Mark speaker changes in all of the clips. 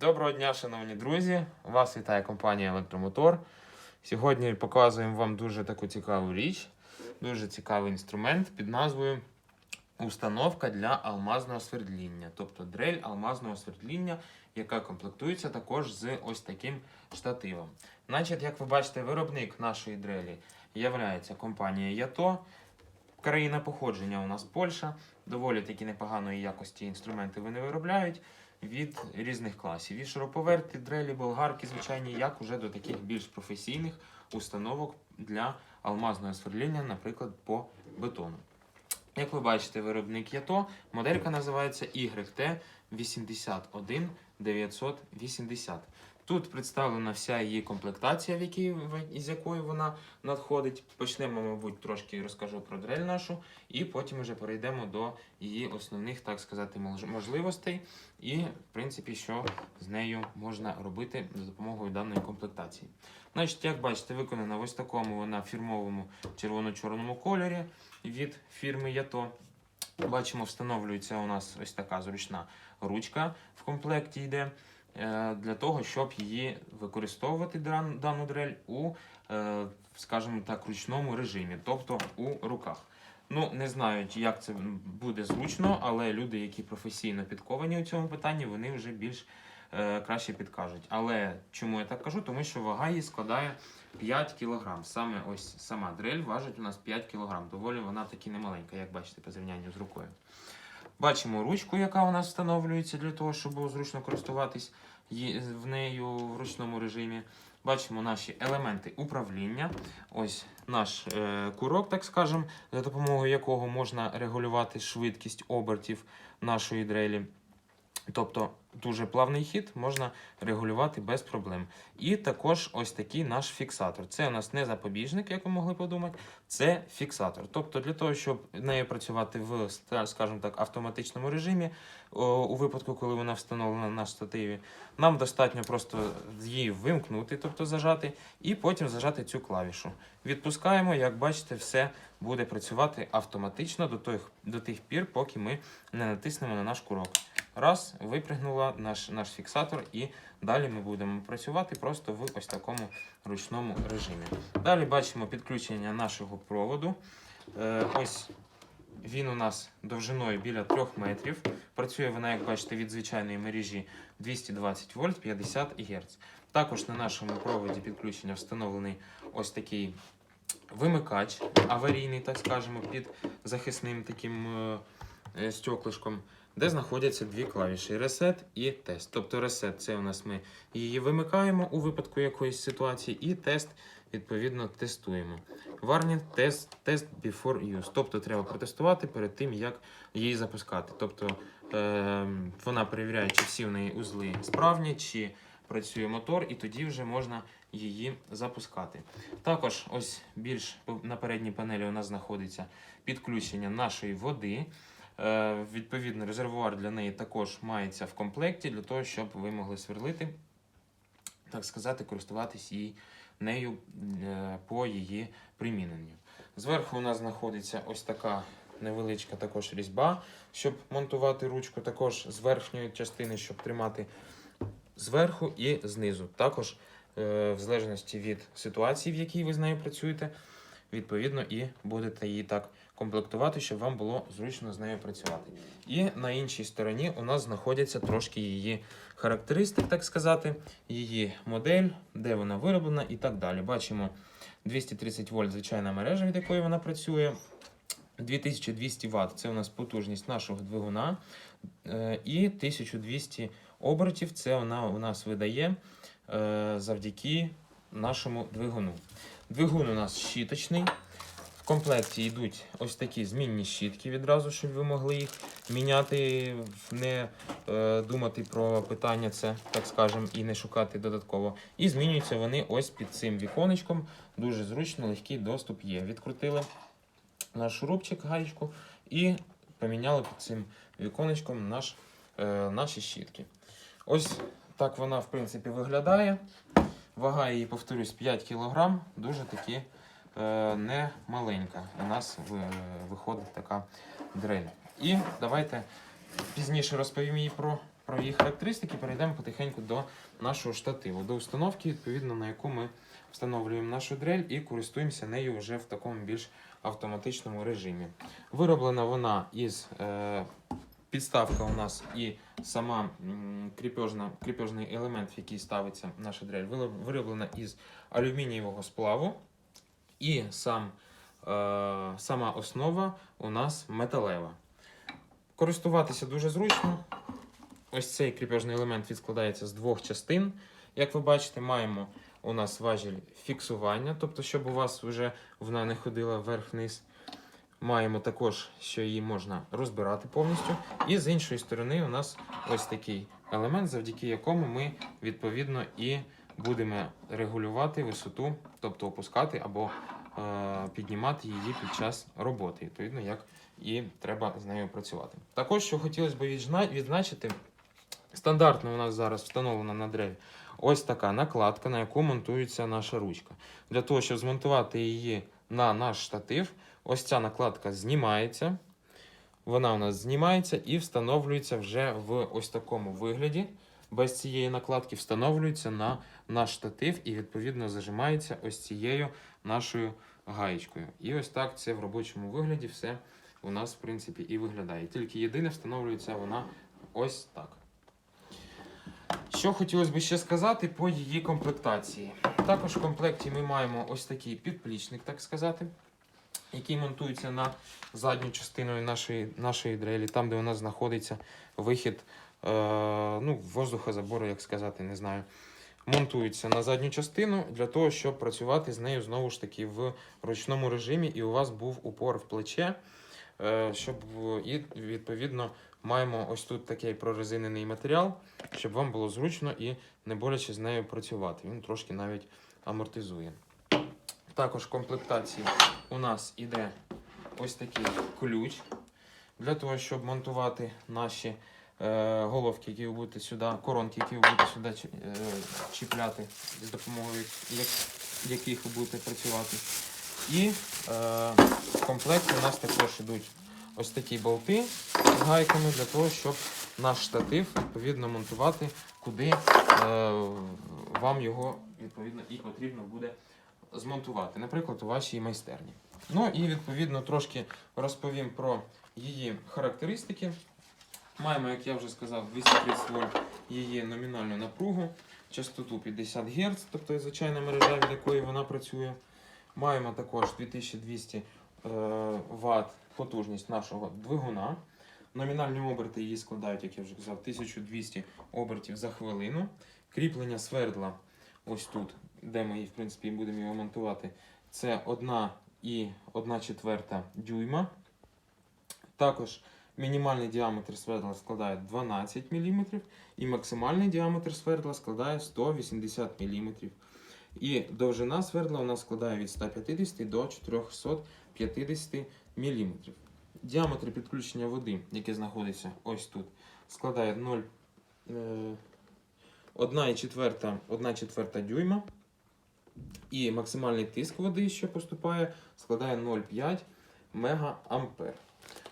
Speaker 1: Доброго дня, шановні друзі! Вас вітає компанія Електромотор. Сьогодні показуємо вам дуже таку цікаву річ, дуже цікавий інструмент під назвою Установка для алмазного свердління, тобто дрель алмазного свердління, яка комплектується також з ось таким штативом. Значить, як ви бачите, виробник нашої дрелі є компанія Ято. Країна походження у нас Польща. Доволі таки непоганої якості інструменти вони виробляють від різних класів. Від шуруповерти, дрелі, болгарки, звичайні, як уже до таких більш професійних установок для алмазного сверління, наприклад, по бетону. Як ви бачите, виробник Ято, моделька називається YT 81980. Тут представлена вся її комплектація, в якій, із якої вона надходить. Почнемо, мабуть, трошки розкажу про дрель нашу, і потім вже перейдемо до її основних, так сказати, можливостей, і, в принципі, що з нею можна робити за допомогою даної комплектації. Значить, як бачите, виконана ось такому вона фірмовому червоно-чорному кольорі від фірми Ято. Бачимо, встановлюється у нас ось така зручна ручка в комплекті йде для того, щоб її використовувати дану дрель у, е, скажімо так, ручному режимі, тобто у руках. Ну, не знаю, як це буде зручно, але люди, які професійно підковані у цьому питанні, вони вже більш е, краще підкажуть. Але чому я так кажу? Тому що вага її складає 5 кг. Саме ось сама дрель важить у нас 5 кг. Доволі вона таки немаленька, як бачите, по зрівнянню з рукою. Бачимо ручку, яка у нас встановлюється для того, щоб зручно користуватись в нею в ручному режимі. Бачимо наші елементи управління. Ось наш е, курок, так скажемо, за допомогою якого можна регулювати швидкість обертів нашої дрелі. Тобто дуже плавний хід можна регулювати без проблем. І також ось такий наш фіксатор. Це у нас не запобіжник, як ви могли подумати, це фіксатор. Тобто для того, щоб нею працювати в, скажімо так, автоматичному режимі, у випадку, коли вона встановлена на штативі, нам достатньо просто її вимкнути, тобто зажати, і потім зажати цю клавішу. Відпускаємо, як бачите, все буде працювати автоматично до тих, до тих пір, поки ми не натиснемо на наш курок. Раз, випрыгнула наш, наш фіксатор, і далі ми будемо працювати просто в ось такому ручному режимі. Далі бачимо підключення нашого проводу. Е, ось він у нас довжиною біля 3 метрів. Працює вона, як бачите, від звичайної мережі 220 вольт 50 Гц. Також на нашому проводі підключення встановлений ось такий вимикач аварійний, так скажемо, під захисним таким е, стеклишком, де знаходяться дві клавіші Reset і тест. Тобто Reset це у нас ми її вимикаємо у випадку якоїсь ситуації, і тест відповідно тестуємо. Warning test, test before use. Тобто треба протестувати перед тим, як її запускати. Тобто е, вона перевіряє, чи всі в неї узли справні, чи працює мотор, і тоді вже можна її запускати. Також ось більш на передній панелі у нас знаходиться підключення нашої води. Е, Відповідно, резервуар для неї також мається в комплекті для того, щоб ви могли сверлити, так сказати, користуватись їй нею е, по її приміненню. Зверху у нас знаходиться ось така невеличка також різьба, щоб монтувати ручку, також з верхньої частини, щоб тримати зверху і знизу. Також, е, в залежності від ситуації, в якій ви з нею працюєте, відповідно, і будете її так комплектувати, щоб вам було зручно з нею працювати. І на іншій стороні у нас знаходяться трошки її характеристик, так сказати, її модель, де вона вироблена і так далі. Бачимо 230 вольт звичайна мережа, від якої вона працює. 2200 Вт це у нас потужність нашого двигуна. Е, І 1200 обертів це вона у нас видає е, завдяки нашому двигуну. Двигун у нас щіточний. В комплекті йдуть ось такі змінні щітки відразу, щоб ви могли їх міняти, не е, думати про питання це, так скажемо, і не шукати додатково. І змінюються вони ось під цим віконечком. Дуже зручно, легкий доступ є. Відкрутили наш шурупчик, гаєчку і поміняли під цим віконечком наш, е, наші щітки. Ось так вона, в принципі, виглядає. Вага її, повторюсь, 5 кг, дуже таки е, не. У нас ви- виходить така дрель. І давайте пізніше розповім їй про про її характеристики, перейдемо потихеньку до нашого штативу, до установки, відповідно на яку ми встановлюємо нашу дрель і користуємося нею вже в такому більш автоматичному режимі. Вироблена вона із е, підставка у нас і сама кріпежна, кріпежний елемент, в який ставиться наша дрель, вироблена із алюмінієвого сплаву. І сам, е, сама основа у нас металева. Користуватися дуже зручно. Ось цей кріпежний елемент відскладається з двох частин. Як ви бачите, маємо у нас важіль фіксування, тобто, щоб у вас вже вона не ходила вверх-вниз. Маємо також, що її можна розбирати повністю. І з іншої сторони, у нас ось такий елемент, завдяки якому ми відповідно і будемо регулювати висоту, тобто опускати або е, піднімати її під час роботи, відповідно, як і треба з нею працювати. Також, що хотілося б відзначити, стандартно у нас зараз встановлена на дрель ось така накладка, на яку монтується наша ручка. Для того, щоб змонтувати її на наш штатив, ось ця накладка знімається. Вона у нас знімається і встановлюється вже в ось такому вигляді. Без цієї накладки встановлюється на наш штатив і відповідно зажимається ось цією нашою гаєчкою. І ось так це в робочому вигляді все у нас, в принципі, і виглядає. Тільки єдине встановлюється вона ось так. Що хотілося б ще сказати по її комплектації. Також в комплекті ми маємо ось такий підплічник, так сказати, який монтується на задню частину нашої, нашої дрелі, там, де у нас знаходиться вихід е, ну, воздухозабору, як сказати, не знаю. Монтується на задню частину для того, щоб працювати з нею знову ж таки в ручному режимі, і у вас був упор в плече. е, Щоб і відповідно маємо ось тут такий прорезинений матеріал, щоб вам було зручно і не боляче з нею працювати. Він трошки навіть амортизує. Також в комплектації у нас іде ось такий ключ для того, щоб монтувати наші е, головки, які ви будете сюди, коронки, які ви будете сюди е, чіпляти, з допомогою як- яких ви будете працювати. І е, в комплекті у нас також йдуть ось такі болти з гайками для того, щоб наш штатив відповідно монтувати, куди е, вам його відповідно і потрібно буде змонтувати, наприклад, у вашій майстерні. Ну і відповідно трошки розповім про її характеристики. Маємо, як я вже сказав, 230 вольт її номінальну напругу, частоту 50 Гц, тобто звичайна мережа, від якої вона працює. Маємо також 2200 е, Вт потужність нашого двигуна. Номінальні оберти її складають, як я вже казав, 1200 обертів за хвилину. Кріплення свердла ось тут, де ми в принципі будемо його монтувати, це 1 і 1 четверта дюйма. Також мінімальний діаметр свердла складає 12 мм і максимальний діаметр свердла складає 180 мм. І довжина свердла у нас складає від 150 до 450 мм. Діаметр підключення води, який знаходиться ось тут, складає 0, е, 1 четверта, 1 четверта дюйма. І максимальний тиск води, що поступає, складає 0,5 мегаампер.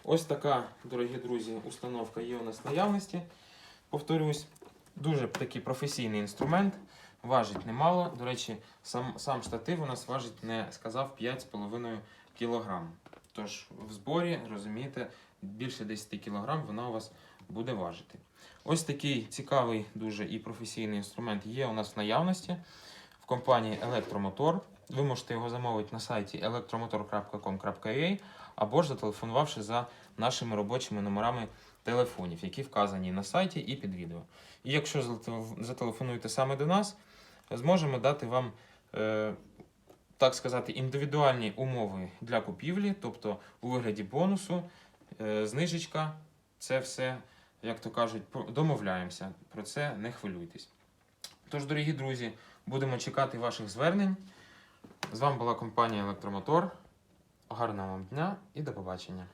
Speaker 1: Ось така, дорогі друзі, установка є у нас в наявності. Повторюсь, дуже такий професійний інструмент. Важить немало. До речі, сам, сам штатив у нас важить, не сказав, 5,5 кг. Тож в зборі, розумієте, більше 10 кг вона у вас буде важити. Ось такий цікавий дуже і професійний інструмент є у нас в наявності в компанії Електромотор. Ви можете його замовити на сайті electromotor.com.ua або ж зателефонувавши за нашими робочими номерами телефонів, які вказані на сайті і під відео. І якщо зателеф- зателефонуєте саме до нас, зможемо дати вам, е, так сказати, індивідуальні умови для купівлі, тобто у вигляді бонусу, е, знижечка, це все, як то кажуть, домовляємося. Про це не хвилюйтесь. Тож, дорогі друзі, будемо чекати ваших звернень. З вами була компанія Електромотор. Гарного вам дня і до побачення.